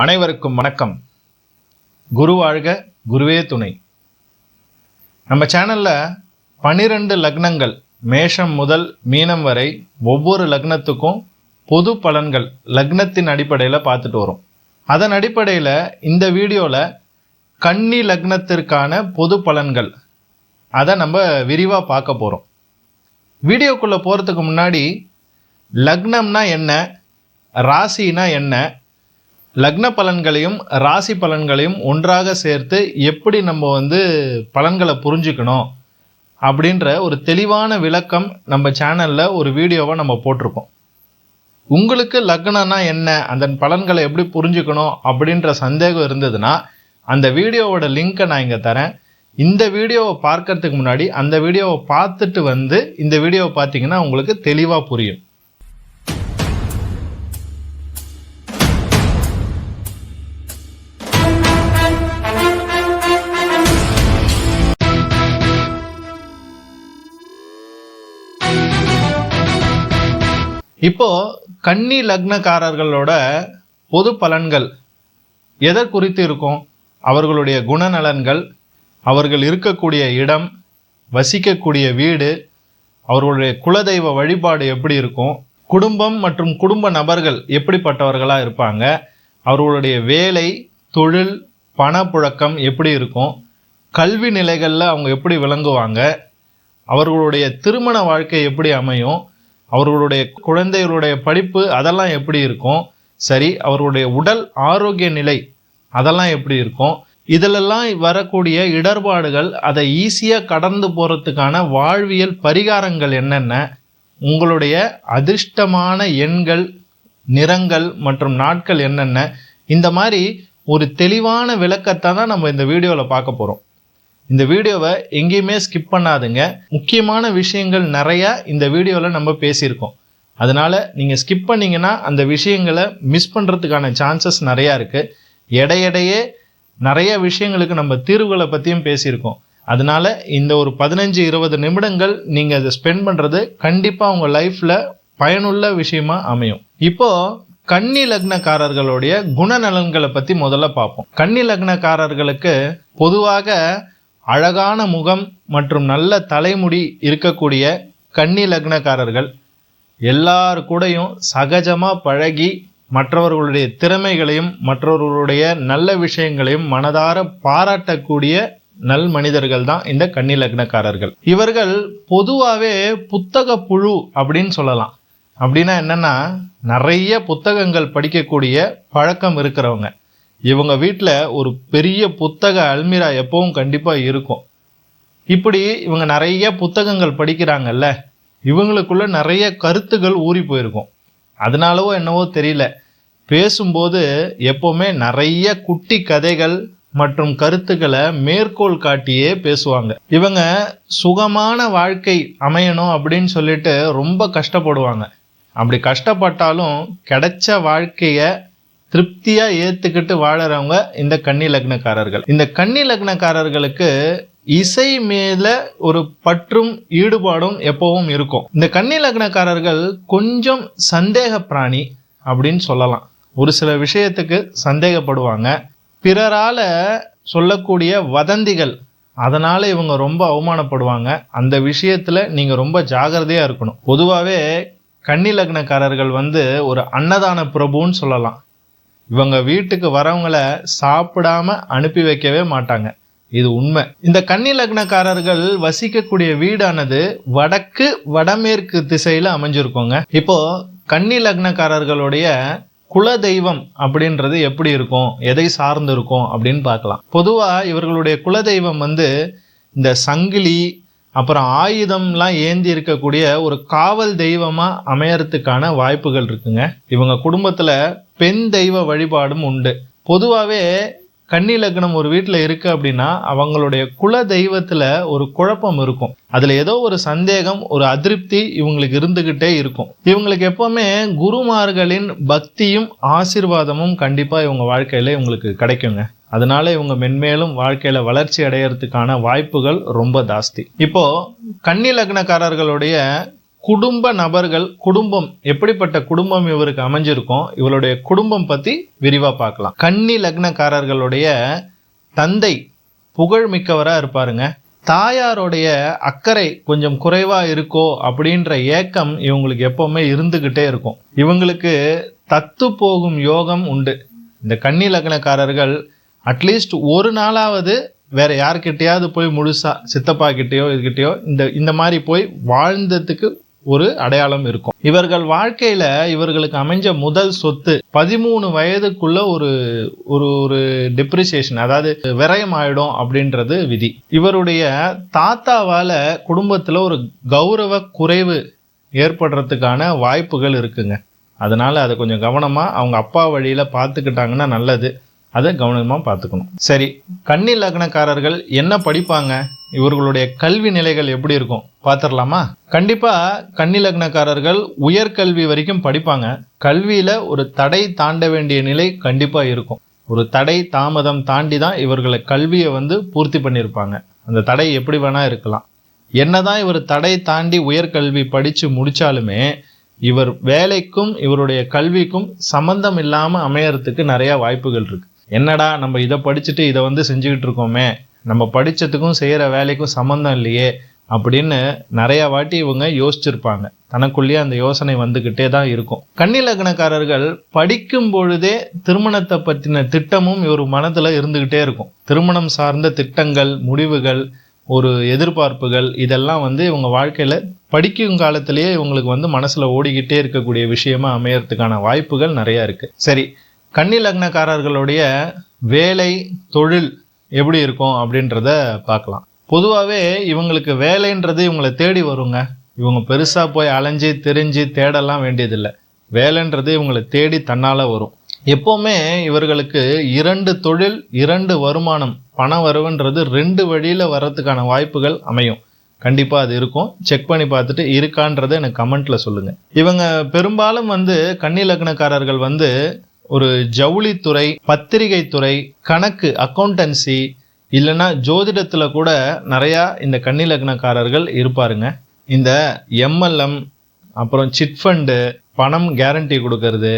அனைவருக்கும் வணக்கம். குரு வாழ்க குருவே துணை. நம்ம சேனலில் பனிரெண்டு லக்னங்கள் மேஷம் முதல் மீனம் வரை ஒவ்வொரு லக்னத்துக்கும் பொது பலன்கள் லக்னத்தின் அடிப்படையில் பார்த்துட்டு வரோம். அதன் அடிப்படையில் இந்த வீடியோவில் கன்னி லக்னத்திற்கான பொது பலன்கள் அதை நம்ம விரிவாக பார்க்க போகிறோம் வீடியோக்குள்ளே போகிறதுக்கு முன்னாடி லக்னம்னா என்ன ராசினா என்ன லக்ன பலன்களையும் ராசி பலன்களையும் ஒன்றாக சேர்த்து எப்படி நம்ம வந்து பலன்களை புரிஞ்சுக்கணும் அப்படின்ற ஒரு தெளிவான விளக்கம் நம்ம சேனலில் ஒரு வீடியோவை நம்ம போட்டிருக்கோம். உங்களுக்கு லக்னம்னா என்ன அதன் பலன்களை எப்படி புரிஞ்சுக்கணும் அப்படின்ற சந்தேகம் இருந்ததுன்னா அந்த வீடியோவோட லிங்க்கை நான் இங்கே தரேன். இந்த வீடியோவை பார்க்கறதுக்கு முன்னாடி அந்த வீடியோவை பார்த்துட்டு வந்து இந்த வீடியோவை பார்த்தீங்கன்னா உங்களுக்கு தெளிவாக புரியும். இப்போ கன்னி லக்னக்காரர்களோட பொது பலன்கள் எதை குறித்து இருக்கும்? அவர்களுடைய குணநலன்கள் அவர்கள் இருக்கக்கூடிய இடம் வசிக்கக்கூடிய வீடு அவர்களுடைய குலதெய்வ வழிபாடு எப்படி இருக்கும்? குடும்பம் மற்றும் குடும்ப நபர்கள் எப்படிப்பட்டவர்களாக இருப்பாங்க? அவர்களுடைய வேலை தொழில் பணப்புழக்கம் எப்படி இருக்கும்? கல்வி நிலைகளில் அவங்க எப்படி விளங்குவாங்க? அவர்களுடைய திருமண வாழ்க்கை எப்படி அமையும்? அவர்களுடைய குழந்தைகளுடைய படிப்பு அதெல்லாம் எப்படி இருக்கும்? சரி அவர்களுடைய உடல் ஆரோக்கிய நிலை அதெல்லாம் எப்படி இருக்கும்? இதிலெல்லாம் வரக்கூடிய இடர்பாடுகள் அதை ஈஸியாக கடந்து போகிறதுக்கான வாழ்வியல் பரிகாரங்கள் என்னென்ன? உங்களுடைய அதிர்ஷ்டமான எண்கள் நிறங்கள் மற்றும் நாட்கள் என்னென்ன? இந்த மாதிரி ஒரு தெளிவான விளக்கத்தை தான் நம்ம இந்த வீடியோவில் பார்க்க போகிறோம் இந்த வீடியோவை எங்கேயுமே ஸ்கிப் பண்ணாதுங்க. முக்கியமான விஷயங்கள் நிறையா இந்த வீடியோவில் நம்ம பேசியிருக்கோம். அதனால் நீங்கள் ஸ்கிப் பண்ணீங்கன்னா அந்த விஷயங்களை மிஸ் பண்ணுறதுக்கான சான்சஸ் நிறையா இருக்குது எடையடையே நிறைய விஷயங்களுக்கு நம்ம தீர்வுகளை பற்றியும் பேசியிருக்கோம். அதனால இந்த ஒரு பதினஞ்சு இருபது நிமிடங்கள் நீங்கள் அதை ஸ்பெண்ட் பண்ணுறது கண்டிப்பாக உங்கள் லைஃப்பில் பயனுள்ள விஷயமா அமையும். இப்போது கன்னி லக்னக்காரர்களுடைய குணநலன்களை பற்றி முதல்ல பார்ப்போம். கன்னி லக்னக்காரர்களுக்கு பொதுவாக அழகான முகம் மற்றும் நல்ல தலைமுடி இருக்கக்கூடிய கன்னி லக்னக்காரர்கள் எல்லார் கூடயும் சகஜமாக பழகி மற்றவர்களுடைய திறமைகளையும் மற்றவர்களுடைய நல்ல விஷயங்களையும் மனதார பாராட்டக்கூடிய நல் மனிதர்கள் தான் இந்த கன்னி லக்னக்காரர்கள். இவர்கள் பொதுவாகவே புத்தக புழு அப்படின்னு சொல்லலாம். அப்படின்னா என்னன்னா நிறைய புத்தகங்கள் படிக்கக்கூடிய பழக்கம் இருக்கிறவங்க. இவங்க வீட்டில் ஒரு பெரிய புத்தக அல்மிரா எப்பவும் கண்டிப்பாக இருக்கும். இப்படி இவங்க நிறைய புத்தகங்கள் படிக்கிறாங்கல்ல இவங்களுக்குள்ள நிறைய கருத்துகள் ஊறி போயிருக்கும். அதனாலவோ என்னவோ தெரியல. பேசும்போது எப்போவுமே நிறைய குட்டி கதைகள் மற்றும் கருத்துக்களை மேற்கோள் காட்டியே பேசுவாங்க. இவங்க சுகமான வாழ்க்கை அமையணும் அப்படின்னு சொல்லிட்டு ரொம்ப கஷ்டப்படுவாங்க. அப்படி கஷ்டப்பட்டாலும் கிடைச்ச வாழ்க்கையை திருப்தியா ஏத்துக்கிட்டு வாழறவங்க இந்த கன்னி லக்னக்காரர்கள். இந்த கன்னி லக்னக்காரர்களுக்கு இசை மேல ஒரு பற்றும் ஈடுபாடும் எப்பவும் இருக்கும். இந்த கன்னி லக்னக்காரர்கள் கொஞ்சம் சந்தேக பிராணி அப்படின்னு சொல்லலாம். ஒரு சில விஷயத்துக்கு சந்தேகப்படுவாங்க. பிறரால சொல்லக்கூடிய வதந்திகள் அதனால இவங்க ரொம்ப அவமானப்படுவாங்க. அந்த விஷயத்துல நீங்க ரொம்ப ஜாகிரதையா இருக்கணும். பொதுவாகவே கன்னி லக்னக்காரர்கள் வந்து ஒரு அன்னதான பிரபுன்னு சொல்லலாம். இவங்க வீட்டுக்கு வரவங்கள சாப்பிடாம அனுப்பி வைக்கவே மாட்டாங்க. இது உண்மை. இந்த கன்னி லக்னக்காரர்கள் வசிக்கக்கூடிய வீடானது வடக்கு வடமேற்கு திசையில அமைஞ்சிருக்கோங்க. இப்போ கன்னி லக்னக்காரர்களுடைய குல தெய்வம் அப்படின்றது எப்படி இருக்கும்? எதை சார்ந்து இருக்கும் அப்படின்னு பார்க்கலாம். பொதுவா இவர்களுடைய குல தெய்வம் வந்து இந்த சங்கிலி அப்புறம் ஆயுதம்லாம் ஏந்தி இருக்கக்கூடிய ஒரு காவல் தெய்வமாக அமையறதுக்கான வாய்ப்புகள் இருக்குங்க. இவங்க குடும்பத்தில் பெண் தெய்வ வழிபாடும் உண்டு. பொதுவாகவே கன்னி லக்னம் ஒரு வீட்டில் இருக்கு அப்படின்னா அவங்களுடைய குல தெய்வத்தில் ஒரு குழப்பம் இருக்கும். அதில் ஏதோ ஒரு சந்தேகம் ஒரு அதிருப்தி இவங்களுக்கு இருந்துக்கிட்டே இருக்கும். இவங்களுக்கு எப்போவுமே குருமார்களின் பக்தியும் ஆசிர்வாதமும் கண்டிப்பாக இவங்க வாழ்க்கையில் இவங்களுக்கு கிடைக்குங்க. அதனால இவங்க மென்மேலும் வாழ்க்கையில வளர்ச்சி அடையறதுக்கான வாய்ப்புகள் ரொம்ப ஜாஸ்தி. இப்போ கன்னி லக்னக்காரர்களுடைய குடும்ப நபர்கள் குடும்பம் எப்படிப்பட்ட குடும்பம் இவருக்கு அமைஞ்சிருக்கும் இவருடைய குடும்பம் பத்தி விரிவா பார்க்கலாம். கன்னி லக்னக்காரர்களுடைய தந்தை புகழ் மிக்கவராக இருப்பாருங்க. தாயாருடைய அக்கறை கொஞ்சம் குறைவா இருக்கோ அப்படின்ற ஏக்கம் இவங்களுக்கு எப்பவுமே இருந்துகிட்டே இருக்கும். இவங்களுக்கு தத்து போகும் யோகம் உண்டு. இந்த கன்னி லக்னக்காரர்கள் அட்லீஸ்ட் ஒரு நாளாவது வேற யார்கிட்டயாவது போய் முழுசா சித்தப்பா கிட்டயோ இதுகிட்டயோ இந்த இந்த மாதிரி போய் வாழ்ந்ததுக்கு ஒரு அடையாளம் இருக்கும். இவர்கள் வாழ்க்கையில இவர்களுக்கு அமைஞ்ச முதல் சொத்து பதிமூணு வயதுக்குள்ள ஒரு ஒரு ஒரு டிப்ரிசியேஷன் அதாவது விரயம் ஆயிடும் அப்படின்றது விதி. இவருடைய தாத்தாவால குடும்பத்துல ஒரு கௌரவ குறைவு ஏற்படுறதுக்கான வாய்ப்புகள் இருக்குங்க. அதனால அதை கொஞ்சம் கவனமா அவங்க அப்பா வழியில பார்த்துக்கிட்டாங்கன்னா நல்லது. அதை கவனமாக பார்த்துக்கணும். சரி கன்னி லக்னக்காரர்கள் என்ன படிப்பாங்க? இவர்களுடைய கல்வி நிலைகள் எப்படி இருக்கும்? பார்த்துடலாமா? கண்டிப்பாக கன்னி லக்னக்காரர்கள் உயர்கல்வி வரைக்கும் படிப்பாங்க. கல்வியில் ஒரு தடை தாண்ட வேண்டிய நிலை கண்டிப்பாக இருக்கும். ஒரு தடை தாமதம் தாண்டி தான் இவர்களை கல்வியை வந்து பூர்த்தி பண்ணியிருப்பாங்க. அந்த தடை எப்படி வேணால் இருக்கலாம். என்னதான் இவர் தடை தாண்டி உயர்கல்வி படித்து முடித்தாலுமே இவர் வேலைக்கும் இவருடைய கல்விக்கும் சம்பந்தம் இல்லாமல் அமையறதுக்கு நிறையா வாய்ப்புகள் இருக்குது என்னடா நம்ம இதை படிச்சுட்டு இதை வந்து செஞ்சுக்கிட்டு இருக்கோமே? நம்ம படித்ததுக்கும் செய்கிற வேலைக்கும் சம்மந்தம் இல்லையே? அப்படின்னு நிறைய வாட்டி இவங்க யோசிச்சிருப்பாங்க. தனக்குள்ளேயே அந்த யோசனை வந்துக்கிட்டே தான் இருக்கும். கன்னிலக்னக்காரர்கள் படிக்கும் பொழுதே திருமணத்தை பற்றின திட்டமும் இவர் மனத்தில் இருந்துக்கிட்டே இருக்கும். திருமணம் சார்ந்த திட்டங்கள் முடிவுகள் ஒரு எதிர்பார்ப்புகள் இதெல்லாம் வந்து இவங்க வாழ்க்கையில் படிக்கும் காலத்திலேயே இவங்களுக்கு வந்து மனசில் ஓடிக்கிட்டே இருக்கக்கூடிய விஷயமா அமையறதுக்கான வாய்ப்புகள் நிறையா இருக்குது சரி கன்னி லக்னக்காரர்களுடைய வேலை தொழில் எப்படி இருக்கும் அப்படின்றத பார்க்கலாம். பொதுவாகவே இவங்களுக்கு வேலைன்றது இவங்களை தேடி வருங்க. இவங்க பெருசாக போய் அலைஞ்சு தெரிஞ்சு தேடலாம் வேண்டியதில்லை. வேலைன்றது இவங்களை தேடி தன்னால் வரும். எப்போவுமே இவர்களுக்கு இரண்டு தொழில் இரண்டு வருமானம் பண வரவுன்றது ரெண்டு வழியில் வர்றதுக்கான வாய்ப்புகள் அமையும். கண்டிப்பாக அது இருக்கும். செக் பண்ணி பார்த்துட்டு இருக்கான்றதை எனக்கு கமெண்ட்டில் சொல்லுங்கள் இவங்க பெரும்பாலும் வந்து கன்னி லக்னக்காரர்கள் வந்து ஒரு ஜவுளித்துறை பத்திரிகை துறை கணக்கு அக்கௌண்டன்சி இல்லைன்னா ஜோதிடத்தில் கூட நிறையா இந்த கன்னிலக்னக்காரர்கள் இருப்பாருங்க. இந்த எம்எல்எம் அப்புறம் சிட் ஃபண்டு பணம் கேரண்டி கொடுக்கறது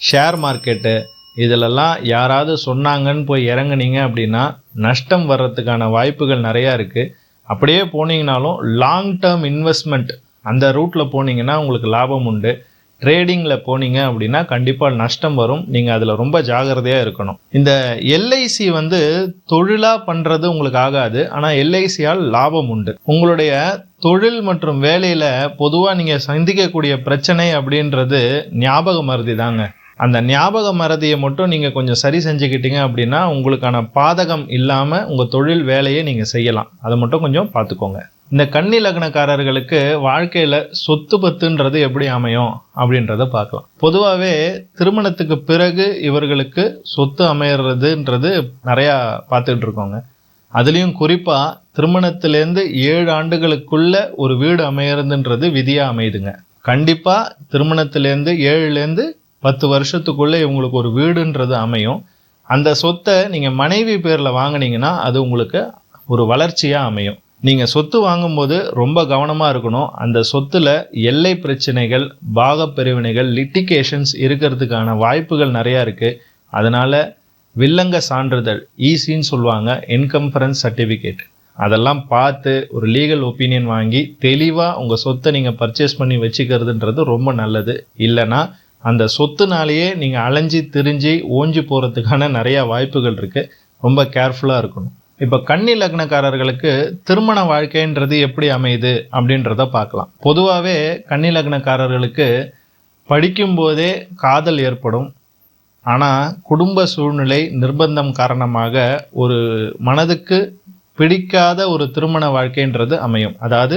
ஷேர் மார்க்கெட்டு இதிலெல்லாம் யாராவது சொன்னாங்கன்னு போய் இறங்குனீங்க அப்படின்னா நஷ்டம் வர்றதுக்கான வாய்ப்புகள் நிறையா இருக்குது அப்படியே போனீங்கனாலும் லாங் டேர்ம் இன்வெஸ்ட்மெண்ட் அந்த ரூட்டில் போனீங்கன்னா உங்களுக்கு லாபம் உண்டு. ட்ரேடிங்கில் போனீங்க அப்படின்னா கண்டிப்பாக நஷ்டம் வரும். நீங்கள் அதில் ரொம்ப ஜாகிரதையாக இருக்கணும். இந்த எல்ஐசி வந்து தொழிலாக பண்ணுறது உங்களுக்கு ஆகாது. ஆனால் எல்ஐசியால் லாபம் உண்டு. உங்களுடைய தொழில் மற்றும் வேலையில் பொதுவாக நீங்கள் சந்திக்கக்கூடிய பிரச்சனை அப்படின்றது ஞாபக மருதி தாங்க. அந்த ஞாபக மறதியை மட்டும் நீங்கள் கொஞ்சம் சரி செஞ்சுக்கிட்டீங்க அப்படின்னா உங்களுக்கான பாதகம் இல்லாமல் உங்கள் தொழில் வேலையை நீங்கள் செய்யலாம். அதை மட்டும் கொஞ்சம் பார்த்துக்கோங்க. இந்த கன்னி லக்னக்காரர்களுக்கு வாழ்க்கையில் சொத்து பத்துன்றது எப்படி அமையும் அப்படின்றத பார்க்கலாம். பொதுவாகவே திருமணத்துக்கு பிறகு இவர்களுக்கு சொத்து அமையிறதுன்றது நிறையா பார்த்துக்கிட்டு இருக்கோங்க. அதுலேயும் குறிப்பாக திருமணத்திலேருந்து ஏழு ஆண்டுகளுக்குள்ள ஒரு வீடு அமையிறதுன்றது விதியாக அமையுதுங்க. கண்டிப்பாக திருமணத்திலேருந்து ஏழுலேருந்து பத்து வருஷத்துக்குள்ளே இவங்களுக்கு ஒரு வீடுன்றது அமையும். அந்த சொத்தை நீங்கள் மனைவி பேரில் வாங்கினீங்கன்னா அது உங்களுக்கு ஒரு வளர்ச்சியாக அமையும். நீங்கள் சொத்து வாங்கும்போது ரொம்ப கவனமாக இருக்கணும். அந்த சொத்தில் எல்லை பிரச்சனைகள் பாகப் பிரிவினைகள் லிட்டிகேஷன்ஸ் இருக்கிறதுக்கான வாய்ப்புகள் நிறையா இருக்குது அதனால் வில்லங்க சான்றிதழ் ஈஸின்னு சொல்லுவாங்க இன்கம்ஃபரன்ஸ் சர்டிஃபிகேட் அதெல்லாம் பார்த்து ஒரு லீகல் ஒப்பீனியன் வாங்கி தெளிவாக உங்கள் சொத்தை நீங்கள் பர்ச்சேஸ் பண்ணி வச்சுக்கிறதுன்றது ரொம்ப நல்லது. இல்லைன்னா அந்த சொத்துனாலேயே நீங்கள் அலைஞ்சி திரிஞ்சு ஓஞ்சி போகிறதுக்கான நிறையா வாய்ப்புகள் இருக்குது ரொம்ப கேர்ஃபுல்லாக இருக்கணும். இப்போ கன்னி லக்னக்காரர்களுக்கு திருமண வாழ்க்கைன்றது எப்படி அமையுது அப்படின்றத பார்க்கலாம். பொதுவாகவே கன்னி லக்னக்காரர்களுக்கு படிக்கும்போதே காதல் ஏற்படும். ஆனால் குடும்ப சூழ்நிலை நிர்பந்தம் காரணமாக ஒரு மனதுக்கு பிடிக்காத ஒரு திருமண வாழ்க்கைன்றது அமையும். அதாவது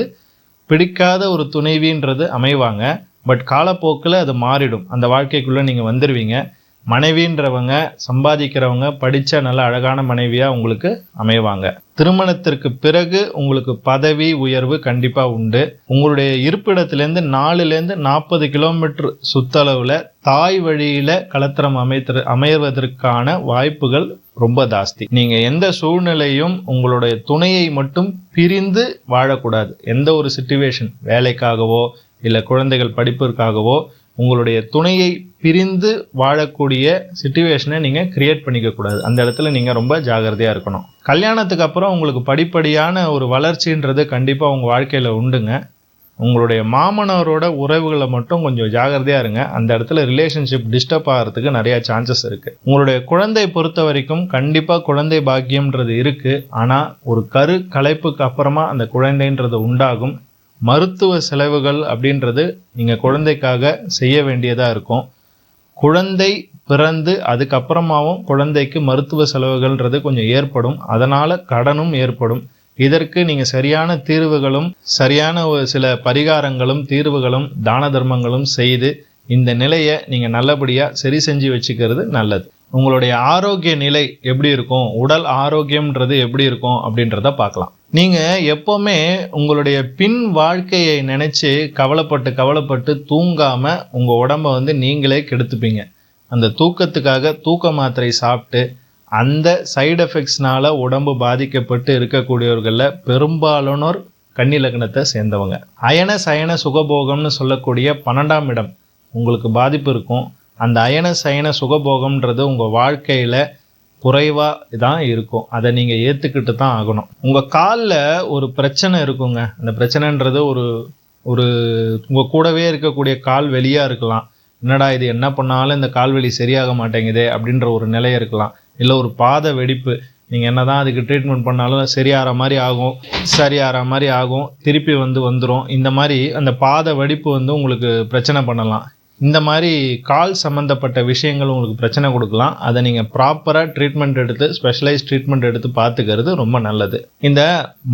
பிடிக்காத ஒரு துணைவின்றது அமைவாங்க. பட் காலப்போக்கில் அது மாறிடும். அந்த வாழ்க்கைக்குள்ளே நீங்கள் வந்துடுவீங்க மனைவின்றவங்க சம்பாதிக்கிறவங்க படித்த நல்ல அழகான மனைவியாக உங்களுக்கு அமைவாங்க. திருமணத்திற்கு பிறகு உங்களுக்கு பதவி உயர்வு கண்டிப்பாக உண்டு. உங்களுடைய இருப்பிடத்திலேருந்து நாலுலேருந்து நாற்பது கிலோமீட்டர் சுத்தளவில் தாய் வழியில் கலத்திரம் அமைத்து அமைவதற்கான வாய்ப்புகள் ரொம்ப ஜாஸ்தி. நீங்கள் எந்த சூழ்நிலையும் உங்களுடைய துணையை மட்டும் பிரிந்து வாழக்கூடாது. எந்த ஒரு சுச்சுவேஷன் வேலைக்காகவோ இல்லை குழந்தைகள் படிப்பிற்காகவோ உங்களுடைய துணையை பிரிந்து வாழக்கூடிய சுச்சுவேஷனை நீங்கள் கிரியேட் பண்ணிக்க கூடாது. அந்த இடத்துல நீங்கள் ரொம்ப ஜாகிரதையாக இருக்கணும். கல்யாணத்துக்கு அப்புறம் உங்களுக்கு படிப்படியான ஒரு வளர்ச்சின்றது கண்டிப்பாக உங்கள் வாழ்க்கையில் உண்டுங்க. உங்களுடைய மாமனாரோட உறவுகளை மட்டும் கொஞ்சம் ஜாகிரதையாக இருங்க. அந்த இடத்துல ரிலேஷன்ஷிப் டிஸ்டர்ப் ஆகிறதுக்கு நிறையா சான்சஸ் இருக்குது உங்களுடைய குழந்தை பொறுத்த வரைக்கும் கண்டிப்பாக குழந்தை பாக்கியம்ன்றது இருக்குது ஆனால் ஒரு கரு கலைப்புக்கு அப்புறமா அந்த குழந்தைன்றது உண்டாகும். மருத்துவ செலவுகள் அப்படின்றது நீங்கள் குழந்தைக்காக செய்ய வேண்டியதாக இருக்கும். குழந்தை பிறந்து அதுக்கப்புறமாவும் குழந்தைக்கு மருத்துவ செலவுகள்ன்றது கொஞ்சம் ஏற்படும். அதனால் கடனும் ஏற்படும். இதற்கு நீங்கள் சரியான தீர்வுகளும் சரியான ஒரு சில பரிகாரங்களும் தீர்வுகளும் தான தர்மங்களும் செய்து இந்த நிலையை நீங்கள் நல்லபடியாக சரி செஞ்சு வச்சுக்கிறது நல்லது. உங்களுடைய ஆரோக்கிய நிலை எப்படி இருக்கும்? உடல் ஆரோக்கியம்ன்றது எப்படி இருக்கும் அப்படின்றத பார்க்கலாம். நீங்கள் எப்போவுமே உங்களுடைய பின் வாழ்க்கையை நினச்சி கவலைப்பட்டு கவலைப்பட்டு தூங்காமல் உங்கள் உடம்பை வந்து நீங்களே கெடுத்துப்பீங்க. அந்த தூக்கத்துக்காக தூக்க மாத்திரை சாப்பிட்டு அந்த சைடு எஃபெக்ட்ஸ்னால் உடம்பு பாதிக்கப்பட்டு இருக்கக்கூடியவர்களில் பெரும்பாலானோர் கன்னி லக்னத்தை சேர்ந்தவங்க. அயன சயன சுகபோகம்னு சொல்லக்கூடிய பன்னெண்டாம் இடம். உங்களுக்கு பாதிப்பு இருக்கும். அந்த அயன சயன சுகபோகம்ன்றது உங்கள் வாழ்க்கையில் குறைவாக தான் இருக்கும். அதை நீங்கள் ஏற்றுக்கிட்டு தான் ஆகணும். உங்கள் காலில் ஒரு பிரச்சனை இருக்குங்க. அந்த பிரச்சனைன்றது ஒரு ஒரு உங்கள் கூடவே இருக்கக்கூடிய கால் வெளியாக இருக்கலாம். என்னடா இது என்ன பண்ணாலும் இந்த கால்வெளி சரியாக மாட்டேங்குதே அப்படின்ற ஒரு நிலை இருக்கலாம். இல்லை ஒரு பாத வெடிப்பு. நீங்கள் என்ன தான் அதுக்கு ட்ரீட்மெண்ட் பண்ணாலும் சரியாகிற மாதிரி ஆகும். சரியாகிற மாதிரி ஆகும். திருப்பி வந்து வந்துடும் இந்த மாதிரி அந்த பாத வெடிப்பு வந்து உங்களுக்கு பிரச்சனை பண்ணலாம். இந்த மாதிரி கால் சம்மந்தப்பட்ட விஷயங்கள் உங்களுக்கு பிரச்சனை கொடுக்கலாம். அதை நீங்கள் ப்ராப்பராக ட்ரீட்மெண்ட் எடுத்து ஸ்பெஷலைஸ் ட்ரீட்மெண்ட் எடுத்து பார்த்துக்கிறது ரொம்ப நல்லது. இந்த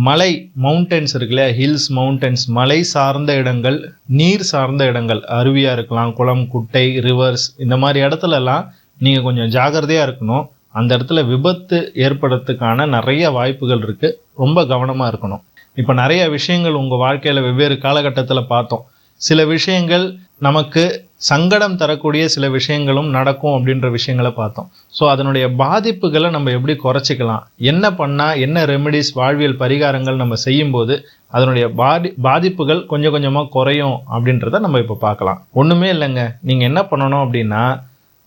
மலை மவுண்டன்ஸ் இருக்குல்ல ஹில்ஸ் மவுண்டன்ஸ் மலை சார்ந்த இடங்கள் நீர் சார்ந்த இடங்கள் அருவியாக இருக்கலாம் குளம் குட்டை ரிவர்ஸ் இந்த மாதிரி இடத்துலலாம் நீங்கள் கொஞ்சம் ஜாகிரதையாக இருக்கணும். அந்த இடத்துல விபத்து ஏற்படுறதுக்கான நிறைய வாய்ப்புகள் இருக்குது ரொம்ப கவனமாக இருக்கணும். இப்போ நிறைய விஷயங்கள் உங்கள் வாழ்க்கையில் வெவ்வேறு காலகட்டத்தில் பார்த்தோம். சில விஷயங்கள் நமக்கு சங்கடம் தரக்கூடிய சில விஷயங்களும் நடக்கும் அப்படின்ற விஷயங்களை பார்த்தோம். ஸோ அதனுடைய பாதிப்புகளை நம்ம எப்படி குறைச்சிக்கலாம்? என்ன பண்ணால் என்ன ரெமெடிஸ் வாழ்வியல் பரிகாரங்கள் நம்ம செய்யும்போது அதனுடைய பாதி பாதிப்புகள் கொஞ்சம் கொஞ்சமாக குறையும் அப்படின்றத நம்ம இப்போ பார்க்கலாம். ஒன்றுமே இல்லைங்க. நீங்கள் என்ன பண்ணணும் அப்படின்னா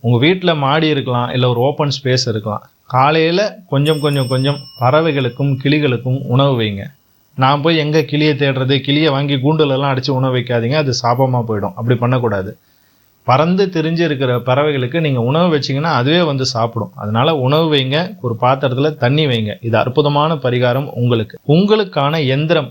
உங்கள் வீட்டில் மாடி இருக்கலாம் இல்லை ஒரு ஓப்பன் ஸ்பேஸ் இருக்கலாம். காலையில் கொஞ்சம் கொஞ்சம் கொஞ்சம் பறவைகளுக்கும் கிளிகளுக்கும் உணவு வைங்க. நான் போய் எங்கே கிளியை தேடுறது கிளியை வாங்கி கூண்டுலெல்லாம் அடித்து உணவு வைக்காதீங்க அது சாபமாக போயிடும். அப்படி பண்ணக்கூடாது. பறந்து தெரிஞ்சு இருக்கிற பறவைகளுக்கு நீங்கள் உணவு வச்சிங்கன்னா அதுவே வந்து சாப்பிடும். அதனால உணவு வைங்க ஒரு பாத்திரத்தில் தண்ணி வைங்க. இது அற்புதமான பரிகாரம் உங்களுக்கு. உங்களுக்கான எந்திரம்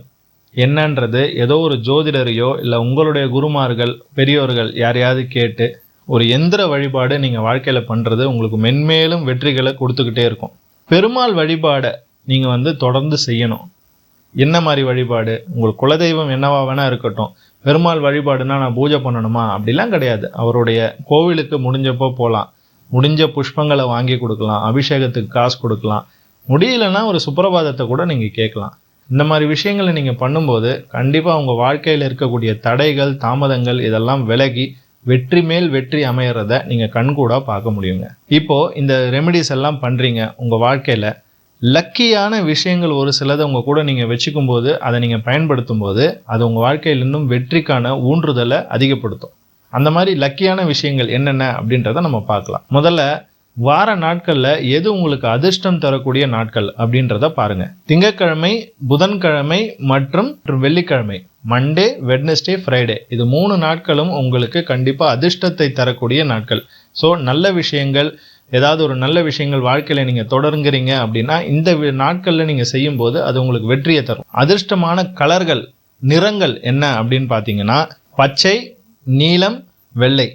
என்னன்றது ஏதோ ஒரு ஜோதிடரையோ இல்லை உங்களுடைய குருமார்கள் பெரியோர்கள் யாரையாவது கேட்டு ஒரு எந்திர வழிபாடு நீங்கள் வாழ்க்கையில் பண்ணுறது உங்களுக்கு மென்மேலும் வெற்றிகளை கொடுத்துக்கிட்டே இருக்கும். பெருமாள் வழிபாடை நீங்கள் வந்து தொடர்ந்து செய்யணும். என்ன மாதிரி வழிபாடு? உங்கள் குலதெய்வம் என்னவா வேணா இருக்கட்டும். பெருமாள் வழிபாடுனா நான் பூஜை பண்ணணுமா? அப்படிலாம் கிடையாது. அவருடைய கோவிலுக்கு முடிஞ்சப்போ போகலாம் முடிஞ்ச புஷ்பங்களை வாங்கி கொடுக்கலாம். அபிஷேகத்துக்கு காசு கொடுக்கலாம். முடியலன்னா ஒரு சுப்பிரபாதத்தை கூட நீங்கள் கேட்கலாம். இந்த மாதிரி விஷயங்களை நீங்கள் பண்ணும்போது கண்டிப்பாக உங்கள் வாழ்க்கையில் இருக்கக்கூடிய தடைகள் தாமதங்கள் இதெல்லாம் விலகி வெற்றி மேல் வெற்றி அமையறத நீங்கள் கண்கூடாக பார்க்க முடியுங்க. இப்போது இந்த ரெமெடிஸ் எல்லாம் பண்ணுறீங்க உங்கள் வாழ்க்கையில் லக்கியான விஷயங்கள் ஒரு சிலதை உங்கள் கூட நீங்கள் வச்சுக்கும் போது அதை நீங்கள் பயன்படுத்தும் போது அது உங்கள் வாழ்க்கையில் இன்னும் வெற்றிக்கான ஊன்றுதலை அதிகப்படுத்தும். அந்த மாதிரி லக்கியான விஷயங்கள் என்னென்ன அப்படின்றத நம்ம பார்க்கலாம். முதல்ல வார நாட்களில் எது உங்களுக்கு அதிர்ஷ்டம் தரக்கூடிய நாட்கள் அப்படின்றத பாருங்க. திங்கட்கிழமை புதன்கிழமை மற்றும் வெள்ளிக்கிழமை. மண்டே வெட்னஸ்டே ஃப்ரைடே இது மூணு நாட்களும் உங்களுக்கு கண்டிப்பாக அதிர்ஷ்டத்தை தரக்கூடிய நாட்கள். ஸோ நல்ல விஷயங்கள் ஏதாவது ஒரு நல்ல விஷயங்கள் வாழ்க்கையில் நீங்கள் தொடருங்கிறீங்க அப்படின்னா இந்த நாட்களில் நீங்கள் செய்யும்போது அது உங்களுக்கு வெற்றியை தரும். அதிர்ஷ்டமான கலர்கள் நிறங்கள் என்ன அப்படின்னு பார்த்தீங்கன்னா பச்சை நீலம் வெள்ளை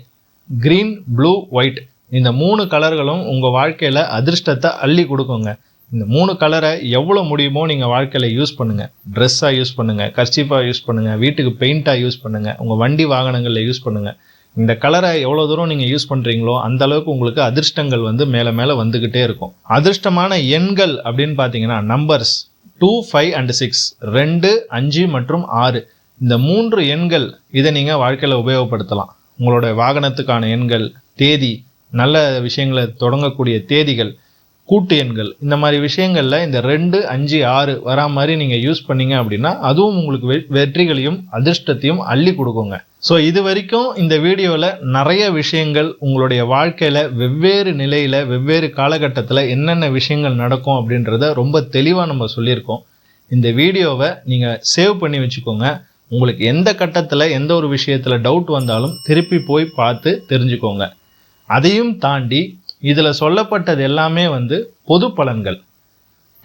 க்ரீன் ப்ளூ ஒயிட் இந்த மூணு கலர்களும் உங்கள் வாழ்க்கையில் அதிர்ஷ்டத்தை அள்ளி கொடுக்குங்க. இந்த மூணு கலரை எவ்வளோ முடியுமோ நீங்கள் வாழ்க்கையில் யூஸ் பண்ணுங்கள் ட்ரெஸ்ஸாக யூஸ் பண்ணுங்கள் கர்ச்சீஃபாக யூஸ் பண்ணுங்கள் வீட்டுக்கு பெயிண்ட்டாக யூஸ் பண்ணுங்கள் உங்கள் வண்டி வாகனங்களில் யூஸ் பண்ணுங்கள் இந்த கலரை எவ்வளோ தூரம் நீங்கள் யூஸ் பண்ணுறீங்களோ அந்த அளவுக்கு உங்களுக்கு அதிர்ஷ்டங்கள் வந்து மேலே மேலே வந்துக்கிட்டே இருக்கும். அதிர்ஷ்டமான எண்கள் அப்படின்னு பார்த்தீங்கன்னா numbers two five and six ரெண்டு அஞ்சு மற்றும் ஆறு. இந்த மூன்று எண்கள் இதை நீங்கள் வாழ்க்கையில் உபயோகப்படுத்தலாம். உங்களோட வாகனத்துக்கான எண்கள் தேதி நல்ல விஷயங்களை தொடங்கக்கூடிய தேதிகள் கூட்டு எண்கள். இந்த மாதிரி விஷயங்களில் இந்த ரெண்டு அஞ்சு ஆறு வரா மாதிரி நீங்கள் யூஸ் பண்ணீங்க அப்படின்னா அதுவும் உங்களுக்கு வெ- வெற்றிகளையும் அதிர்ஷ்டத்தையும் அள்ளி கொடுக்குங்க. ஸோ இது வரைக்கும் இந்த வீடியோவில் நிறைய விஷயங்கள் உங்களுடைய வாழ்க்கையில் வெவ்வேறு நிலையில் வெவ்வேறு காலகட்டத்தில் என்னென்ன விஷயங்கள் நடக்கும் அப்படின்றத ரொம்ப தெளிவாக நம்ம சொல்லியிருக்கோம். இந்த வீடியோவை நீங்கள் சேவ் பண்ணி வச்சுக்கோங்க. உங்களுக்கு எந்த கட்டத்தில் எந்த ஒரு விஷயத்தில் டவுட் வந்தாலும் திருப்பி போய் பார்த்து தெரிஞ்சுக்கோங்க. அதையும் தாண்டி இதில் சொல்லப்பட்டது எல்லாமே வந்து பொது பலன்கள்.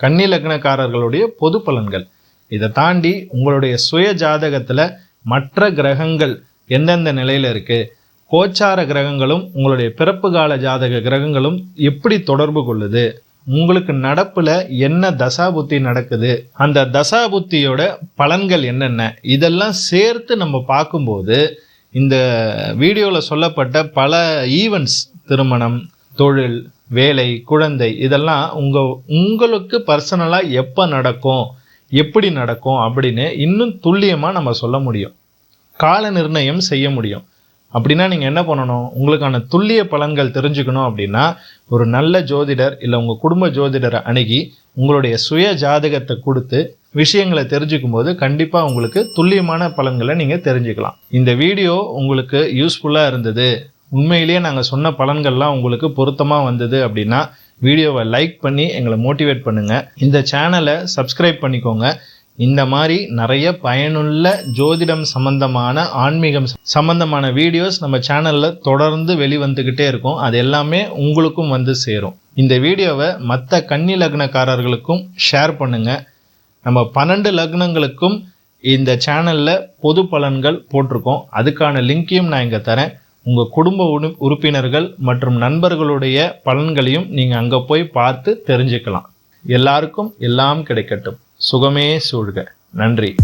கன்னி லக்னக்காரர்களுடைய பொது பலன்கள். இதை தாண்டி உங்களுடைய சுய ஜாதகத்தில் மற்ற கிரகங்கள் எந்தெந்த நிலையில் இருக்குது கோச்சார கிரகங்களும் உங்களுடைய பிறப்பு கால ஜாதக கிரகங்களும் எப்படி தொடர்பு கொள்ளுது உங்களுக்கு நடப்பில் என்ன தசாபுத்தி நடக்குது அந்த தசாபுத்தியோட பலன்கள் என்னென்ன இதெல்லாம் சேர்த்து நம்ம பார்க்கும்போது இந்த வீடியோவில் சொல்லப்பட்ட பல ஈவெண்ட்ஸ் திருமணம் தொழில் வேலை குழந்தை இதெல்லாம் உங்கள் உங்களுக்கு பர்சனலாக எப்போ நடக்கும் எப்படி நடக்கும் அப்படின்னு இன்னும் துல்லியமாக நம்ம சொல்ல முடியும். கால நிர்ணயம் செய்ய முடியும். அப்படின்னா நீங்கள் என்ன பண்ணணும்? உங்களுக்கான துல்லிய பலன்கள் தெரிஞ்சுக்கணும் அப்படின்னா ஒரு நல்ல ஜோதிடர் இல்லை உங்கள் குடும்ப ஜோதிடரை அணுகி உங்களுடைய சுய ஜாதகத்தை கொடுத்து விஷயங்களை தெரிஞ்சுக்கும் போது கண்டிப்பாக உங்களுக்கு துல்லியமான பலன்களை நீங்கள் தெரிஞ்சுக்கலாம். இந்த வீடியோ உங்களுக்கு யூஸ்ஃபுல்லாக இருந்தது. உண்மையிலேயே நாங்கள் சொன்ன பலன்கள்லாம் உங்களுக்கு பொருத்தமாக வந்தது அப்படின்னா வீடியோவை லைக் பண்ணி எங்களை மோட்டிவேட் பண்ணுங்கள் இந்த சேனலை சப்ஸ்கிரைப் பண்ணிக்கோங்க. இந்த மாதிரி நிறைய பயனுள்ள ஜோதிடம் சம்பந்தமான ஆன்மீகம் சம்பந்தமான வீடியோஸ் நம்ம சேனலில் தொடர்ந்து வெளிவந்துக்கிட்டே இருக்கும். அது எல்லாமே உங்களுக்கும் வந்து சேரும். இந்த வீடியோவை மற்ற கன்னி லக்னக்காரர்களுக்கும் ஷேர் பண்ணுங்கள் நம்ம பன்னெண்டு லக்னங்களுக்கும் இந்த சேனலில் பொது பலன்கள் போட்டிருக்கோம். அதுக்கான லிங்கையும் நான் இங்கே தரேன். உங்கள் குடும்ப உறுப்பினர்கள் மற்றும் நண்பர்களுடைய பலன்களையும் நீங்கள் அங்கே போய் பார்த்து தெரிஞ்சுக்கலாம். எல்லாருக்கும் எல்லாம் கிடைக்கட்டும். சுகமே சூழ்க. நன்றி.